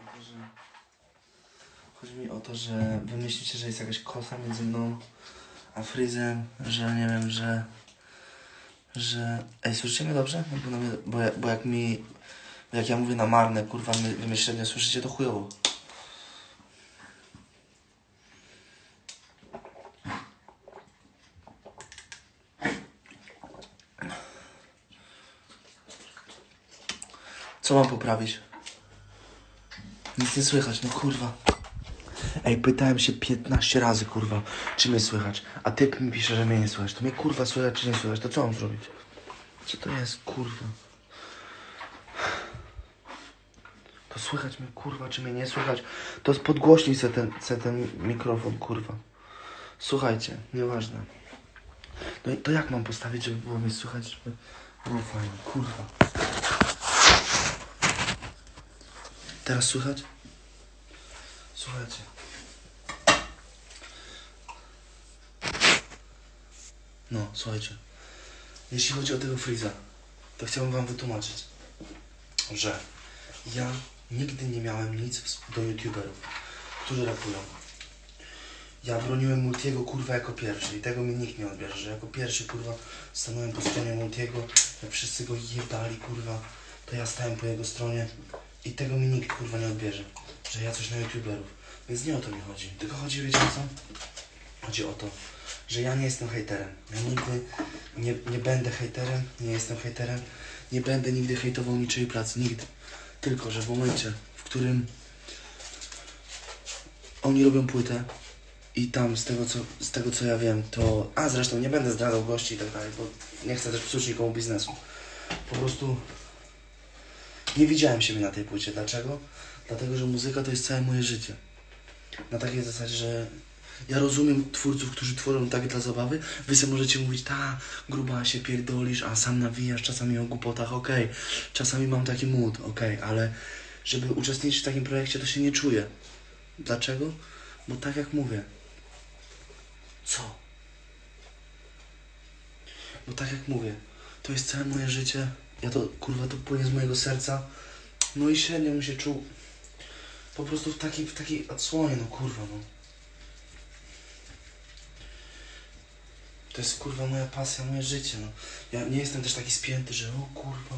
to, że... Chodzi mi o to, że wy myślicie, że jest jakaś kosa między mną a Fryzem, że nie wiem, że... Że... Ej, słyszycie mnie dobrze? Bo, bo, bo jak mi... Jak ja mówię na marne, kurwa, my, wy mnie średnio słyszycie, to chujowo. Co mam poprawić? Nic nie słychać, no kurwa. Ej, pytałem się 15 razy, kurwa, czy mnie słychać. A typ mi pisze, że mnie nie słychać. To mnie kurwa słychać, czy nie słychać? To co mam zrobić? Co to jest, kurwa? To słychać mnie, kurwa, czy mnie nie słychać? To podgłośnij se ten, se ten mikrofon, kurwa. Słuchajcie, nieważne. No i to jak mam postawić, żeby było mnie słychać, żeby fajnie, kurwa. Teraz słychać? Słuchajcie. No, słuchajcie. Jeśli chodzi o tego Freeza, to chciałbym wam wytłumaczyć, że ja nigdy nie miałem nic do youtuberów, którzy rapują. Ja broniłem Multiego kurwa jako pierwszy i tego mi nikt nie odbierze, że jako pierwszy kurwa stanąłem po stronie Multiego, jak wszyscy go jebali kurwa, to ja stałem po jego stronie i tego mi nikt kurwa nie odbierze, że ja coś na youtuberów. Więc nie o to mi chodzi, tylko chodzi, wiecie co? Chodzi o to, że ja nie jestem hejterem. Ja nigdy nie, nie będę hejterem, nie jestem hejterem, nie będę nigdy hejtował niczyjej pracy, nigdy. Tylko, że w momencie, w którym oni robią płytę i tam z tego co, z tego co ja wiem, to... A zresztą nie będę zdradzał gości i tak dalej, bo nie chcę też psuć nikomu biznesu. Po prostu nie widziałem siebie na tej płycie. Dlaczego? Dlatego, że muzyka to jest całe moje życie. Na takiej zasadzie, że ja rozumiem twórców, którzy tworzą tak dla zabawy. Wy sobie możecie mówić, ta, gruba się pierdolisz, a sam nawijasz czasami o głupotach, okej. Czasami mam taki mood, okej, ale żeby uczestniczyć w takim projekcie, to się nie czuję. Dlaczego? Bo tak jak mówię. Co? Bo tak jak mówię, to jest całe moje życie. Ja to, kurwa, to płynie z mojego serca. No i średnio bym się czuł po prostu w takiej, w takiej odsłonie, no kurwa, no. To jest kurwa moja pasja, moje życie, no. Ja nie jestem też taki spięty, że o kurwa.